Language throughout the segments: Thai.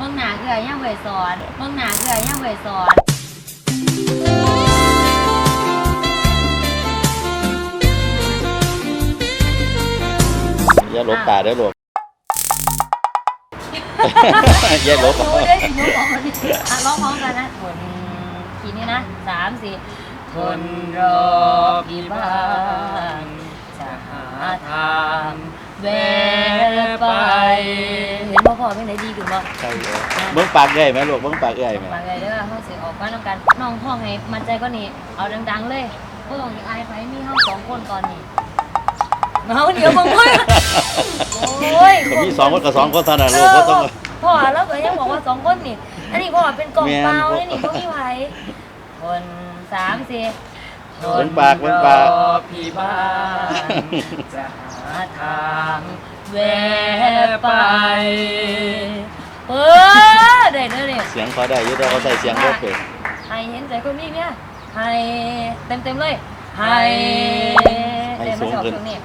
เมืองหนาเกือย่างเวยสอนเมืองหนาเกือย่างเวยสอนอย่าหลบตาเด้อลูก อย่าหลบรู้ได้ถึงรู้ของมันอะร้องพร้อมกันนะทนขีนี้นะสามสี่ทนรอพี่บ้านจะหาทางแวะไป เห็นพ่อพ่อเป็นไหนดีขึ้นบ่ใช่เลยเบิ่งปากเอ้อยไหมลูกเบิ่งปากเอ้อยไหมปากไงเด้อห้องเสียออกมาต้องการน้องห้องไงมันใจก็นี่เอาดังๆเลยพวกต้องอายไปมีห้องสองคนตอนนี้เมาเดี๋ยวมึงเว้ยโอ้ยก็มีสองคนกับสองคนเท่านั้นลูกก็ต้อง พ่อแล้วก็ยังบอกว่าสองคนนี่ อันนี้พ่อเป็นกล่องเปล่าเลยนี่ก็มีไว้คนสามสี่เบิ่งปากเบิ่งปาก รอพี่บ้านจะหาทาง แวะไปเออได้เด้อเนี่ยเสียงเขาได้อยุ่แต่เขาใส่เสียงบ่เป็นให้เห็นใจคนนี้เนี่ยให้เต็มเต็มๆเลยให้ให้เต็มสูไม่งชอบขึ้นตรงนี้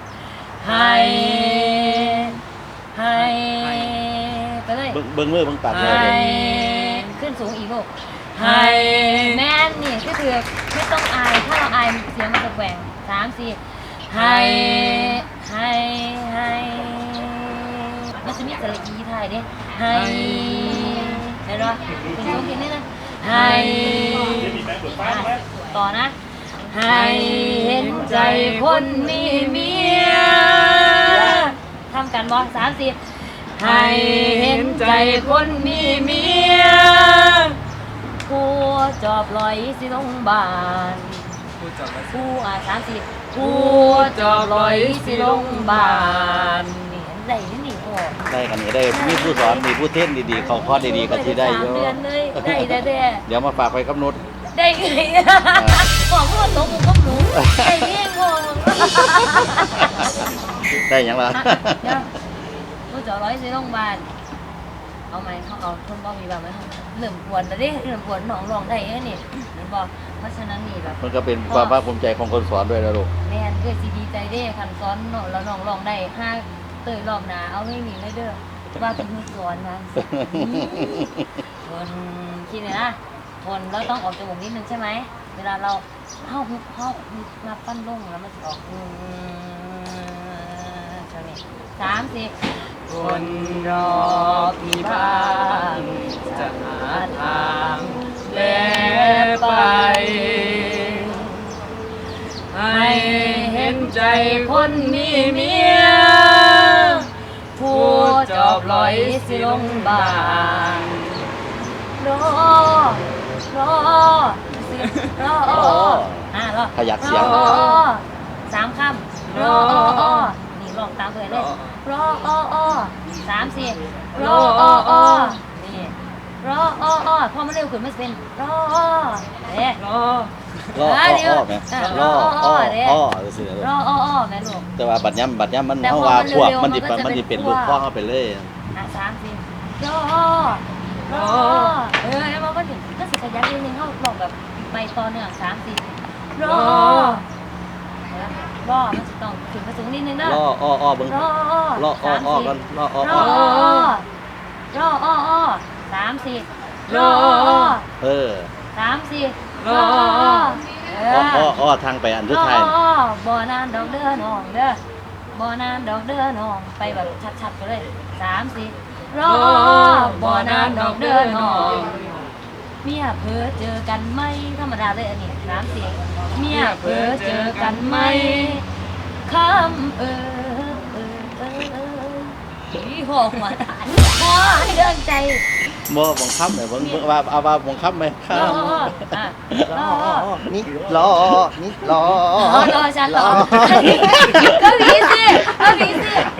ให้ให้ไปเลย เบิ่งเบิ่งมือเบิ่งปากเอ้ให้อยลูกขึ้นสูงอีกลูกให้แม่นนี่ก็คือไม่ต้องอาย ถ้าเราอายเสียงมันจะแกว่งสามสี่ให้ให้ให้ มันจะมีสระอีไทยเด้ให้เห็นปะเป็นสูงกินนี่นะให้ต่อนะ ให้เห็นใจคนมีเมียทำกันบอสามสี่ให้เห็นใจคนมีเมียผู้จอบลอยสิลงบานพูดจบแล้วผู้อ่าสามสี่ผู้จอบลอยสิลงบาน นี่เห็นใจนี่นี่โอ้ได้กันนี่ได้มีผู้สอนมีผู้เทศน์ดีๆเขาคอร์สดีๆก็สิได้อยู่สามเดือนเลยได้ได้ได้เดี๋ยวมาฝากไปกับนุชได้ไงบอกว่าตกมุกกับหนูได้เงี้ยงงได้หยังล่ะเดี๋ยวผู้จอร้อยสิโรงพยาบาลเอาไหมเขาเอาคนบ่มีแบบไหมเหลื่อมปวดแต่ดิเหลื่อมปวดหนองรองได้เอ้นี่เห็นบอกเพราะฉะนั้นนี่แบบมันก็เป็นความภาคภูมิใจของคนสอนด้วยนะลูกแม่นเกิดซีดีใจเด้คันซ้อนเนาะแล้วน้องรองได้ห้า เตยรอบหนาเอาไม่มีเลยเด้อว่าคุณครูสอนนะทนคิดเลยนะทนแล้วต้องออกจมูกนิดนึงใช่ไหมเวลาเราเข้าหุบเข้ามาปั้นลงแล้วมันจะออกอืมใช่ไหมสามสี่คนรอพี่บ้านจะหาทางแวะไป ให้เห็นใจคนมีเมียผู้จ อบลอยสิลงบานรอรอสิรออ่ารอขยักเสียง รอสามคำรอนี่ลองตามเลยเลยรอออสามสี่รออนี่รออพอมันเร็วขึ้นมันเป็นรอเอ๊ะรอ ล่ออ่าอ้อเดี๋ยวอ้อไหมอ่าล่อล่ออ้อ้ออเด้อ้อสินะลูกรอออแม่ลูก แต่ว่าบัดย้ำบัดย้ำมันแต่เฮาพอว่ามันพวกเร็วๆมันสิมันก็จะมันสิเป็เป็นนลูกพวกพ่อเข้าไปเลย อะสามสี่รอรอเออแล้วมันก็ถึงก็สิขยันนิดนึงเขาบอกแบบไปตอนเนี่ยสามสี่รอรอมันจะต้องถึงกระสูงนิดนึงนะล่ออ้ออ้อเบิ่งรอล่ออ้อสามอ้อสี่ กันล่ออ้อรอ้ออรออ้ออ้อสามสี่รอเออสามสี่ รอเออ้อออ้ออ้อทางไปอันสุดท้ายอ๋อบ่อนานดอกเด้อน้องเด้อบ่อนานดอกเด้อน้องไปแบบชัดๆไปเลยสามสี่รอบ่อนานดอกเด้อน้องเมียเพ้อเจอกันไหมธรรมดาเลยอันนี้สามสี่เมียเพ้อเจอกันไหมคำเออ พ่อหัวตายพอให้เดินใจบ่บังคับไหมบังว่าเอาว่าบังคับไหมครรัอบอะรอนี่รอนี่รอรอรอฉันรอก็ผีสิก็ผีสิ